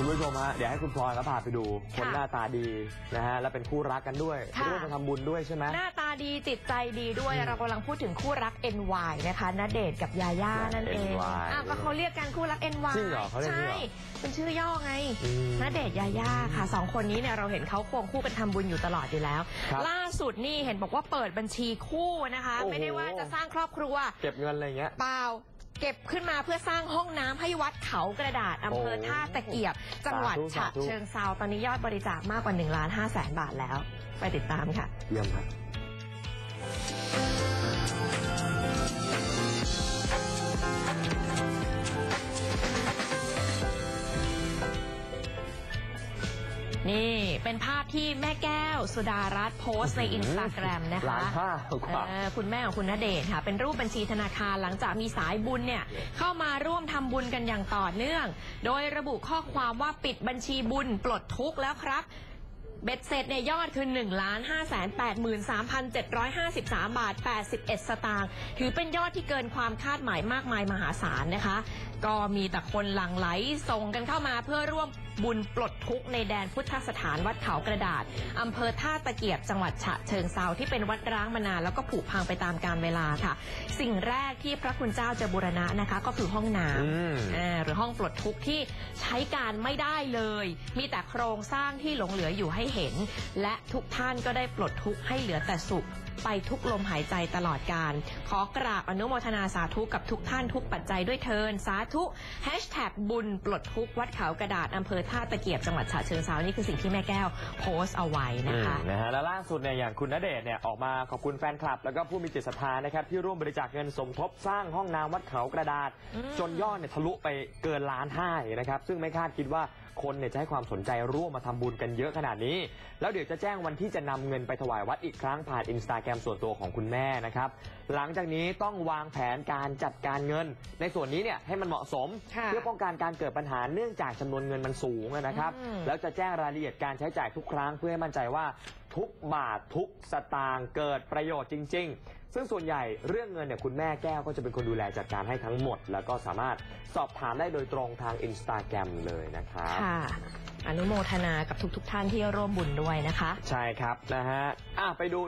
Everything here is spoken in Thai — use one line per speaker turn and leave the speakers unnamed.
คุณผู้ชมฮะเดี๋ยวให้คุณพลอยเขาพาไปดู คน
ค่ะ
หน้าตาดีนะฮะและเป็นคู่รักกันด้วย
ค่ะ
ร่วมกันทำบุญด้วยใช่ไหม
หน้าตาดีจิตใจดีด้วย
อืม
เรากำลังพูดถึงคู่รัก NY นะคะณเดชน์กับยาย่านั่นเอง
NY
อ้าวก็เขาเรียกกันคู่รัก NY
จริงเหรอเขาเรียกอย่างนี้
ใช่
เหรอ
เป็นชื่อย่อไง
อืม
ณเดชน์ยาย่าค่ะสองคนนี้เนี่ยเราเห็นเขาควงคู่กันทำบุญอยู่ตลอดอยู่แล้ว
ครับ
ล่าสุดนี่เห็นบอกว่าเปิดบัญชีคู่นะคะ
โอ้โห
ไม่ได้ว่าจะสร้างครอบครัว
เก็บเงินอะไรอย่างเงี้ย
เปล่า เก็บขึ้นมาเพื่อสร้างห้องน้ำให้วัดเขากระดาษอำเภอ
โอ้
ท่าตะเกียบ จังหวัด
สาธุ
ฉะ
สาธุ
เชิงเซาตอนนี้ยอดบริจาคมากกว่า1ล้าน5แสนบาทแล้ว ไปติดตามค่ะ
เยี่ยมครับ
นี่เป็นภาพที่แม่แก้ว สุดารัตน์โพสต์ในอินสตาแกรมนะคะ
ล้านห้ากว่า
เออคุณแม่ของคุณณเดชน์ค่ะ เป็นรูปบัญชีธนาคารหลังจากมีสายบุญเนี่ยเข้ามาร่วมทำบุญกันอย่างต่อเนื่อง โดยระบุข้อความว่าปิดบัญชีบุญปลดทุกข์แล้วครับ เบ็ดเสร็จเนี่ยยอดคือ1ล้าน5 8 3 753 บาท 81 สตางค์ถือเป็นยอดที่เกินความคาดหมายมากมายมหาศาลนะคะ ก็มีแต่คนหลั่งไหลส่งกันเข้ามาเพื่อร่วม บุญปลดทุกข์ในแดนพุทธสถานวัดเขากระดาษอำเภอท่าตะเกียบจังหวัดฉะเชิงเซาที่เป็นวัดร้างมานานแล้วก็ผุพังไปตามกาลเวลาค่ะ สิ่งแรกที่พระคุณเจ้าจะบูรณะนะคะ ก็คือห้องน้ำ
อืม
อ่าหรือห้องปลดทุกข์ที่ใช้การไม่ได้เลย มีแต่โครงสร้างที่หลงเหลืออยู่ให้เห็น และทุกท่านก็ได้ปลดทุกข์ให้เหลือแต่สุขไปทุกลมหายใจตลอดการ ขอกราบอนุโมทนาสาธุกับทุกท่านทุกปัจจัยด้วยเทินสาธุแฮชแท็กบุญปลดทุกข์วัดเขากระดาษอำเภอท่าตะเกียบจังหวัดฉะเชิงเซานี่คือสิ่งที่แม่แก้วโพสต์เอาไว้นะคะ
อืมนะฮะแล้วล่าสุดเนี่ยอย่างคุณณเดชน์เนี่ยออกมาขอบคุณแฟนคลับ แล้วก็ผู้มีจิตศรัทธานะครับที่ร่วมบริจาคเงินสมทบสร้างห้องน้ำวัดเขากระดาษ
อืม
จนยอดเนี่ยทะลุไปเกินล้านห้าเลยนะครับซึ่งไม่คาดคิดว่าคนเนี่ยจะให้ความสนใจร่วมมาทำบุญกันเยอะขนาดนี้ แล้วเดี๋ยวจะแจ้งวันที่จะนำเงินไปถวายวัดอีกครั้งผ่านอินสตาแกรมส่วนตัวของคุณแม่นะครับ หลังจากนี้ต้องวางแผนการจัดการเงิน ในส่วนนี้เนี่ยให้มันเหมาะสม
ค่ะ
เพื่อป้องกันการเกิดปัญหาเนื่องจากจำนวนเงินมันสูงนะครับ
อืม
แล้วจะแจ้งรายละเอียดการใช้จ่ายทุกครั้งเพื่อให้มั่นใจว่าทุกบาททุกสตางค์เกิดประโยชน์จริง ๆ ซึ่งส่วนใหญ่เรื่องเงินเนี่ยคุณแม่แก้วก็จะเป็นคนดูแลจัดการให้ทั้งหมด แล้วก็สามารถสอบถามได้โดยตรงทางอินสตาแกรมเลยนะครับ
ค่ะ อนุโมทนากับทุกๆท่านที่ร่วมบุญด้วยนะคะ
ใช่ครับนะฮะอะไปดูอีก